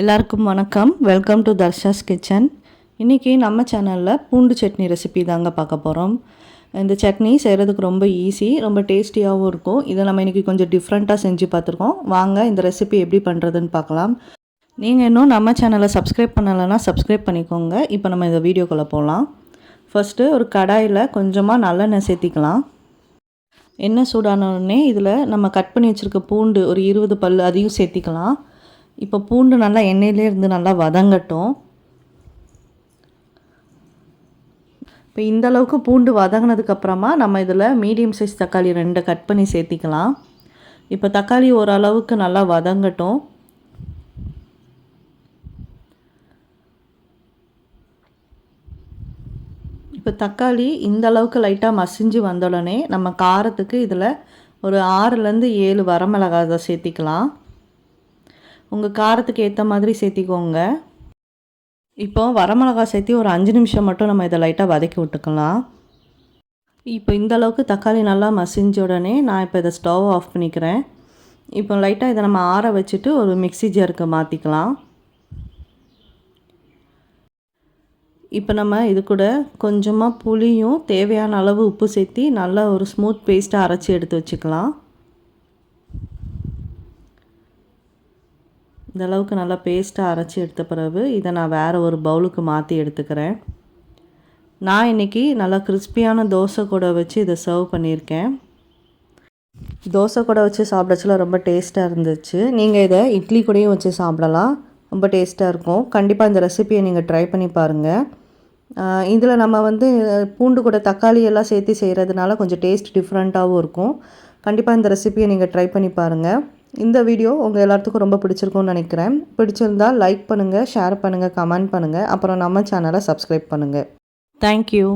எல்லாருக்கும் வணக்கம். Welcome to Tharsha's kitchen இன்றைக்கி நம்ம சேனலில் பூண்டு சட்னி ரெசிபி தாங்க பார்க்க போகிறோம் இந்த சட்னி செய்கிறதுக்கு ரொம்ப ஈஸி ரொம்ப டேஸ்டியாகவும் இருக்கும். இதை நம்ம இன்றைக்கி கொஞ்சம் டிஃப்ரெண்ட்டாக செஞ்சு பார்த்துருக்கோம். வாங்க இந்த ரெசிபி எப்படி பண்ணுறதுன்னு பார்க்கலாம். நீங்கள் இன்னும் நம்ம சேனலை சப்ஸ்கிரைப் பண்ணலைன்னா சப்ஸ்கிரைப் பண்ணிக்கோங்க. இப்போ நம்ம இந்த வீடியோக்குள்ளே போகலாம் ஃபஸ்ட்டு ஒரு கடாயில் கொஞ்சமாக நல்லெண்ணெய் சேர்த்திக்கலாம். எண்ணெய் சூடான உடனே இதில் நம்ம கட் பண்ணி வச்சுருக்க பூண்டு ஒரு இருபது பல் அதையும் சேர்த்திக்கலாம். இப்போ பூண்டு நல்லா எண்ணெயிலே இருந்து நல்லா வதங்கட்டும். இப்போ இந்த அளவுக்கு பூண்டு வதங்கினதுக்கப்புறமா நம்ம இதில் மீடியம் சைஸ் தக்காளி ரெண்டு கட் பண்ணி சேர்த்திக்கலாம். இப்போ தக்காளி ஓரளவுக்கு நல்லா வதங்கட்டும். இப்போ தக்காளி இந்த அளவுக்கு லைட்டாக மசிஞ்சு வந்தோடனே நம்ம காரத்துக்கு இதில் ஒரு ஆறுலேருந்து ஏழு வரமிளகாய் சேர்த்திக்கலாம். உங்கள் காரத்துக்கு ஏற்ற மாதிரி சேர்த்திக்கோங்க. இப்போ வரமிளகா சேர்த்தி ஒரு அஞ்சு நிமிஷம் மட்டும் நம்ம இதை லைட்டாக வதக்கி விட்டுக்கலாம். இப்போ இந்த அளவுக்கு தக்காளி நல்லா மசிஞ்ச உடனே நான் இப்போ இதை ஸ்டவ் ஆஃப் பண்ணிக்கிறேன். இப்போ லைட்டாக இதை நம்ம ஆற வச்சுட்டு ஒரு மிக்சி ஜாருக்கு மாற்றிக்கலாம் இப்போ நம்ம இது கூட கொஞ்சமாக புளியும் தேவையான அளவு உப்பு சேர்த்தி நல்லா ஒரு ஸ்மூத் பேஸ்ட்டாக அரைச்சி எடுத்து வச்சுக்கலாம். இந்த அளவுக்கு நல்லா பேஸ்ட்டாக அரைச்சி எடுத்த பிறகு இதை நான் வேறு ஒரு பவுலுக்கு மாற்றி எடுத்துக்கிறேன். நான் இன்றைக்கி நல்லா கிறிஸ்பியான தோசை கூட வச்சு இதை சர்வ் பண்ணியிருக்கேன். தோசை கூட வச்சு சாப்பிடச்சுல ரொம்ப டேஸ்ட்டாக இருந்துச்சு. நீங்கள் இதை இட்லி கூடயும் வச்சு சாப்பிடலாம். ரொம்ப டேஸ்ட்டாக இருக்கும். கண்டிப்பாக இந்த ரெசிபியை நீங்கள் ட்ரை பண்ணி பாருங்கள் இதில் நம்ம வந்து பூண்டு கூட தக்காளி எல்லாம் சேர்த்து செய்கிறதுனால கொஞ்சம் டேஸ்ட் டிஃப்ரெண்ட்டாகவும் இருக்கும். கண்டிப்பாக இந்த ரெசிபியை நீங்கள் ட்ரை பண்ணி பாருங்கள் இந்த வீடியோ உங்கள் எல்லாத்துக்கும் ரொம்ப பிடிச்சிருக்கும்னு நினைக்கிறேன். பிடிச்சிருந்தால் லைக் பண்ணுங்கள் ஷேர் பண்ணுங்கள் கமெண்ட் பண்ணுங்கள் அப்புறம் நம்ம சேனலை சப்ஸ்கிரைப் பண்ணுங்கள் தேங்க்யூ